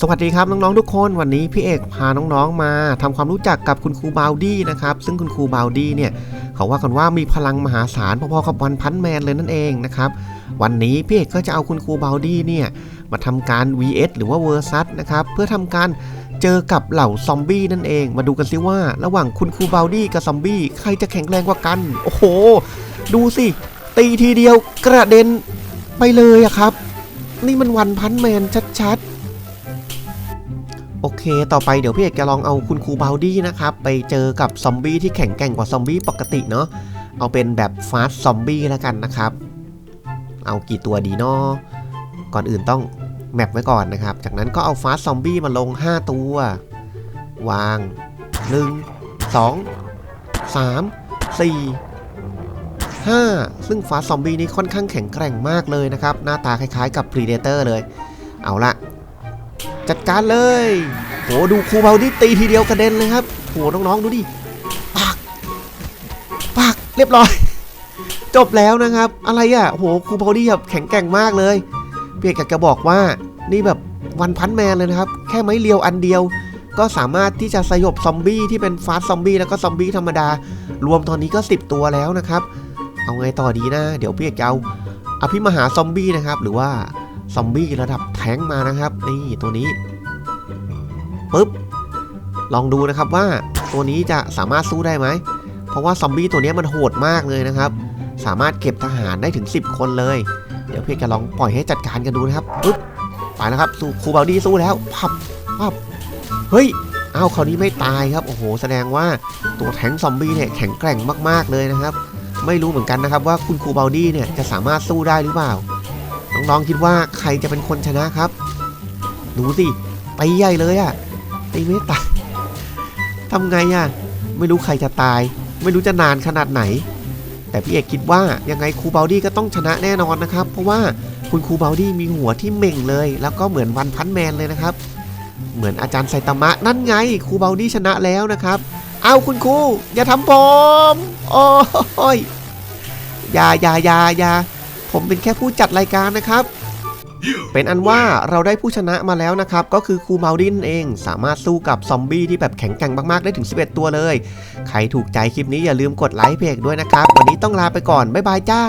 สวัสดีครับน้องๆทุกคนวันนี้พี่เอกพาน้องๆมาทำความรู้จักกับคุณครูบาวดี้นะครับซึ่งคุณครูบาวดี้เนี่ยเขาว่ากันว่ามีพลังมหาศาลพอๆกับวันพันแมนเลยนั่นเองนะครับวันนี้พี่เอกก็จะเอาคุณครูบาวดี้เนี่ยมาทำการ vs หรือว่า versus นะครับเพื่อทำการเจอกับเหล่าซอมบี้นั่นเอง มาดูกันซิว่าระหว่างคุณครูบาวดี้กับซอมบี้ใครจะแข็งแรงกว่ากัน โอ้โห ดูสิตีทีเดียวกระเด็นไปเลยอะครับ นี่มันวันพันแมนชัดๆ โอเค ต่อไปเดี๋ยวพี่เอกจะลองเอาคุณครูบาวดี้นะครับ ไปเจอกับซอมบี้ที่แข็งแกร่งกว่าซอมบี้ปกติเนาะ เอาเป็นแบบฟาสซอมบี้แล้วกันนะครับ เอากี่ตัวดีเนาะก่อนอื่นต้องแมปไว้ก่อนนะครับ จากนั้นก็เอาฟาสซอมบี้มาลง 5 ตัว วาง 1 2 3 4 5 ซึ่งฟาสซอมบี้นี้ค่อนข้างแข็งแกร่งมากเลยนะครับ หน้าตาคล้ายๆกับ Predator เลย เอาละ จัดการเลยโหดูครูเบาดิตีทีเดียวกระเด็นเลยครับโหน้องๆดูดิปากปากเรียบร้อย จบแล้วนะครับ อะไรอะโหครูเบาดิแบบแข็งแกร่งมากเลยเพียกอยากจะบอกว่านี่แบบวันพันแมนเลยนะครับ แค่ไม้เรียวอันเดียว ก็สามารถที่จะสยบซอมบี้ที่เป็นฟาสซอมบี้แล้วก็ซอมบี้ธรรมดา รวมตอนนี้ก็ 10 ตัวแล้วนะครับ เอาไงต่อดีนะ เดี๋ยวพี่เอกจะเอาอภิมหาซอมบี้นะครับ หรือว่า ซอมบี้ระดับแท้งมานะครับนี่ตัวนี้ปึ๊บลองดูนะครับว่าตัวนี้จะสามารถสู้ได้ไหม เพราะว่าซอมบี้ตัวนี้มันโหดมากเลยนะครับ สามารถเก็บทหารได้ถึง 10 คนเลย เดี๋ยวเพี่เอจะลองปล่อยให้จัดการกันดูนะครับปึ๊บไปแล้วครับสู้ครูเบาดี้สู้แล้วพับพับเฮ้ยอ้าวคราวนี้ไม่ตายครับโอ้โห แสดงว่าตัวแทงซอมบี้เนี่ยแข็งแกร่งมากๆเลยนะครับ ไม่รู้เหมือนกันนะครับว่าคุณครูเบลดี้เนี่ยจะสามารถสู้ได้หรือเปล่า น้องๆคิดว่าใครจะเป็นคนชนะครับดูสิตีใหญ่เลยอะตีไม่ตายทำไงอะไม่รู้ใครจะตาย ไม่รู้จะนานขนาดไหน แต่พี่เอกคิดว่ายังไงครูเบลดี้ก็ต้องชนะแน่นอนนะครับ เพราะว่าคุณครูเบลดี้มีหัวที่เม่งเลย แล้วก็เหมือนวันพันแมนเลยนะครับ เหมือนอาจารย์ไซตามะนั่นไงครูเบลดี้ชนะแล้วนะครับ เอาคุณครูอย่าทำผมโอ้ยอย่าอย่าอย่าอย่า ผมเป็นแค่ผู้จัดรายการนะครับ เป็นอันว่าเราได้ผู้ชนะมาแล้วนะครับ ก็คือครูเมาดินเองสามารถสู้กับซอมบี้ที่แบบแข็งแกร่งมากๆได้ถึง 11 ตัวเลย ใครถูกใจคลิปนี้อย่าลืมกดไลค์เพจด้วยนะครับ วันนี้ต้องลาไปก่อน บ๊ายบายจ้า